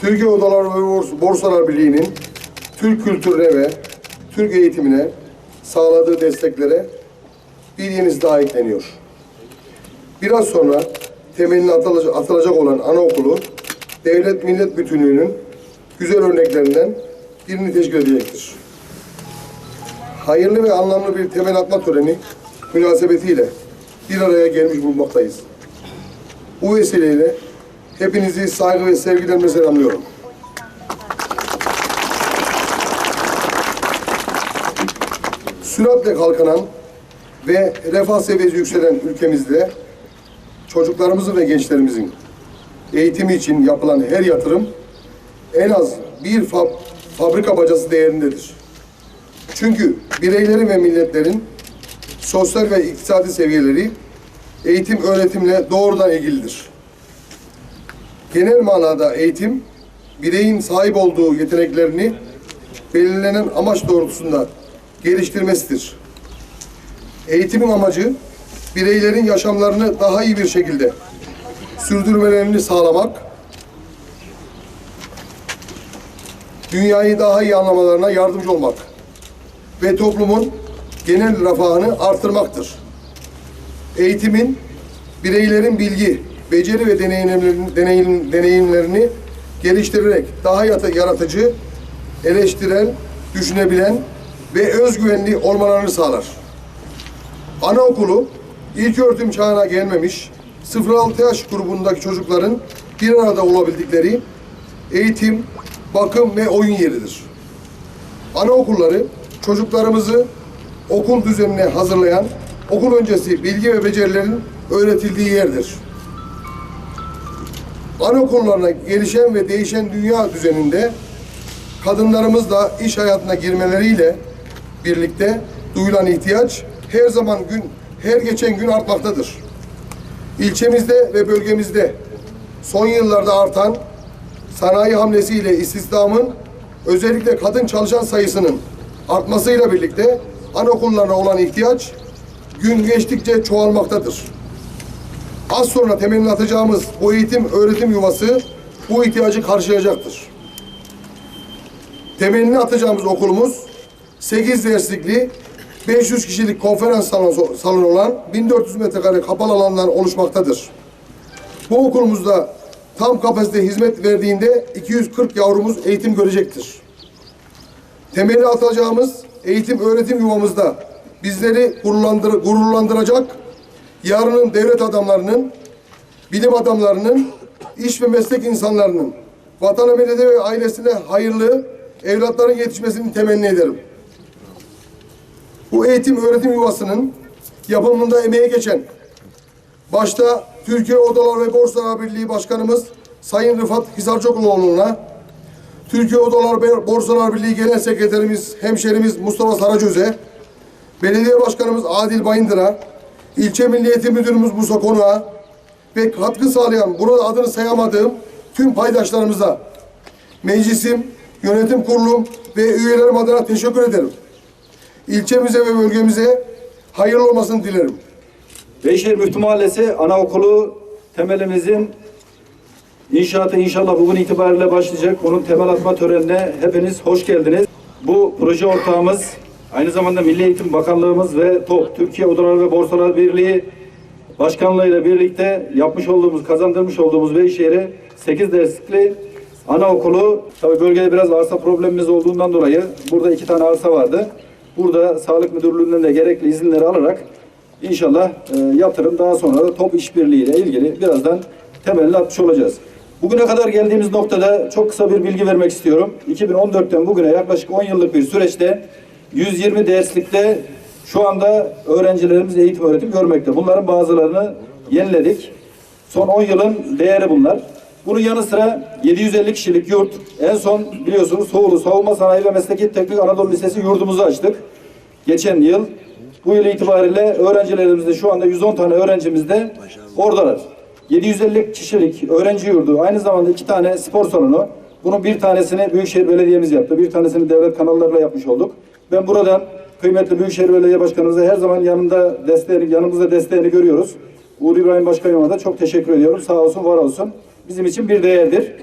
Türkiye Odalar ve Bors- Borsalar Birliği'nin Türk kültürüne ve Türk eğitimine sağladığı desteklere bir yenisi daha ekleniyor. Biraz sonra temelini atılacak, atılacak olan anaokulu devlet millet bütünlüğünün güzel örneklerinden birini teşkil edecektir. Hayırlı ve anlamlı bir temel atma töreni münasebetiyle bir araya gelmiş bulunmaktayız. Bu vesileyle hepinizi saygı ve sevgilerimle selamlıyorum. Süratle kalkınan ve refah seviyesi yükselen ülkemizde çocuklarımızın ve gençlerimizin eğitimi için yapılan her yatırım en az bir fa- fabrika bacası değerindedir. Çünkü bireylerin ve milletlerin sosyal ve iktisadi seviyeleri eğitim öğretimle doğrudan ilgilidir. Genel manada eğitim, bireyin sahip olduğu yeteneklerini belirlenen amaç doğrultusunda geliştirmesidir. Eğitimin amacı, bireylerin yaşamlarını daha iyi bir şekilde sürdürmelerini sağlamak, dünyayı daha iyi anlamalarına yardımcı olmak ve toplumun genel refahını artırmaktır. Eğitimin bireylerin bilgi, beceri ve deneyimlerini, deneyim, deneyimlerini geliştirerek daha yaratıcı, eleştirel, düşünebilen ve özgüvenli olmalarını sağlar. Anaokulu ilk öğretim çağına gelmemiş 0-6 yaş grubundaki çocukların bir arada olabildikleri eğitim, bakım ve oyun yeridir. Anaokulları çocuklarımızı okul düzenine hazırlayan okul öncesi bilgi ve becerilerin öğretildiği yerdir. Anaokullarına gelişen ve değişen dünya düzeninde kadınlarımız da iş hayatına girmeleriyle birlikte duyulan ihtiyaç her zaman gün her geçen gün artmaktadır. İlçemizde ve bölgemizde son yıllarda artan sanayi hamlesiyle istihdamın özellikle kadın çalışan sayısının artmasıyla birlikte anaokullarına olan ihtiyaç gün geçtikçe çoğalmaktadır. Az sonra temelini atacağımız bu eğitim öğretim yuvası bu ihtiyacı karşılayacaktır. Temelini atacağımız okulumuz 8 derslikli 500 kişilik konferans salonu, salonu olan 1400 metrekare kapalı alandan oluşmaktadır. Bu okulumuzda tam kapasite hizmet verdiğinde 240 yavrumuz eğitim görecektir. Temeli atacağımız eğitim öğretim yuvamızda bizleri gururlandır, gururlandıracak yarının devlet adamlarının, bilim adamlarının, iş ve meslek insanlarının, vatana millete ve ailesine hayırlı evlatların yetişmesini temenni ederim. Bu eğitim öğretim yuvasının yapımında emeği geçen, başta Türkiye Odalar ve Borsalar Birliği Başkanımız Sayın Rıfat Hisarcıoğlu'na, Türkiye Odalar ve Borsalar Birliği Genel Sekreterimiz, hemşerimiz Mustafa Saracöz'e, Belediye Başkanımız Adil Bayındır'a, İlçe Milli Eğitim Müdürümüz Musa Konuğa ve katkı sağlayan, burada adını sayamadığım tüm paydaşlarımıza, meclisim, yönetim kurulum ve üyelerim adına teşekkür ederim. İlçemize ve bölgemize hayırlı olmasını dilerim. Beyşehir Müftü Mahallesi Anaokulu temelimizin inşaatı inşallah bugün itibariyle başlayacak. Bunun temel atma törenine hepiniz hoş geldiniz. Bu proje ortağımız aynı zamanda Milli Eğitim Bakanlığımız ve TOP Türkiye Odalar ve Borsalar Birliği Başkanlığıyla birlikte yapmış olduğumuz, kazandırmış olduğumuz Beyşehir'e 8 derslikli anaokulu, tabii bölgede biraz arsa problemimiz olduğundan dolayı burada iki tane arsa vardı. Burada Sağlık Müdürlüğü'nden de gerekli izinleri alarak İnşallah e, yatırım daha sonra da top işbirliği ile ilgili birazdan temelini atmış olacağız. Bugüne kadar geldiğimiz noktada çok kısa bir bilgi vermek istiyorum. 2014'ten bugüne yaklaşık 10 yıllık bir süreçte 120 derslikte şu anda öğrencilerimiz eğitim öğretim görmekte. Bunların bazılarını yeniledik. Son 10 yılın değeri bunlar. Bunun yanı sıra 750 kişilik yurt. En son biliyorsunuz Soğulu Savunma Sanayi ve Mesleki Teknik Anadolu Lisesi yurdumuzu açtık. Geçen yıl bu yıl itibariyle öğrencilerimizde şu anda 110 tane öğrencimiz de oradalar. 750 kişilik öğrenci yurdu, aynı zamanda iki tane spor salonu. Bunun bir tanesini Büyükşehir Belediye'miz yaptı, bir tanesini devlet kanallarıyla yapmış olduk. Ben buradan kıymetli Büyükşehir Belediye Başkanımıza her zaman yanında desteğini, yanımızda desteğini görüyoruz. Uğur İbrahim Başkanıma da çok teşekkür ediyorum. Sağ olsun, var olsun. Bizim için bir değerdir.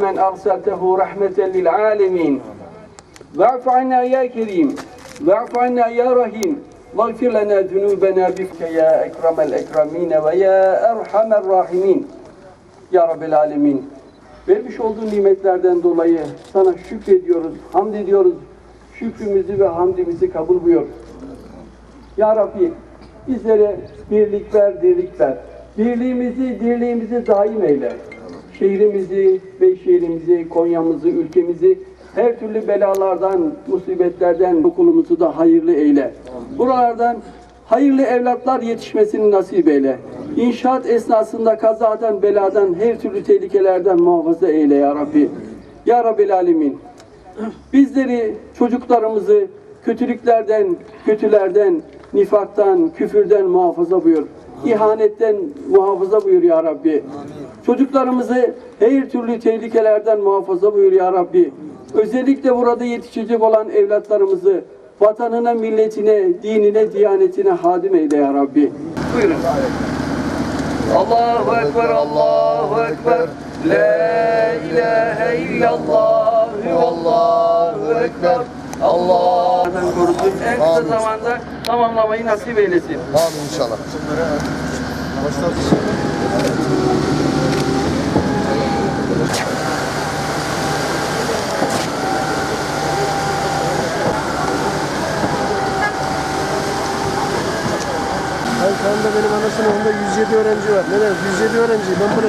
من أرسلته رحمة للعالمين واعف عنا يا كريم واعف عنا يا رحيم واغفر لنا ذنوبنا بك يا أكرم الأكرمين ويا أرحم الراحمين Ya Rabbel Alemin. Vermiş olduğun nimetlerden dolayı sana şükrediyoruz, hamd ediyoruz. Şükrümüzü ve hamdimizi kabul buyur. Ya Rabbi bizlere birlik ver, dirlik ver. Birliğimizi, dirliğimizi daim eyle. Şehrimizi, Beyşehir'imizi, Konya'mızı, ülkemizi her türlü belalardan, musibetlerden okulumuzu da hayırlı eyle. Buralardan hayırlı evlatlar yetişmesini nasip eyle. İnşaat esnasında kazadan, beladan, her türlü tehlikelerden muhafaza eyle ya Rabbi. Ya Rabbil Alemin. Bizleri, çocuklarımızı kötülüklerden, kötülerden, nifaktan, küfürden muhafaza buyur. İhanetten muhafaza buyur ya Rabbi. Çocuklarımızı her türlü tehlikelerden muhafaza buyur ya Rabbi. Özellikle burada yetişecek olan evlatlarımızı vatanına, milletine, dinine, diyanetine hadim eyle ya Rabbi. Buyurun. Allahu Ekber, Allahu Ekber. La ilahe illallah. Allahu Ekber. Allah'tan korusun. En kısa Amin. zamanda tamamlamayı nasip eylesin. Amin inşallah. Ben şu anda benim ana sınıfımda 107 öğrenci var. Ne demek 107 öğrenci. Ben buraya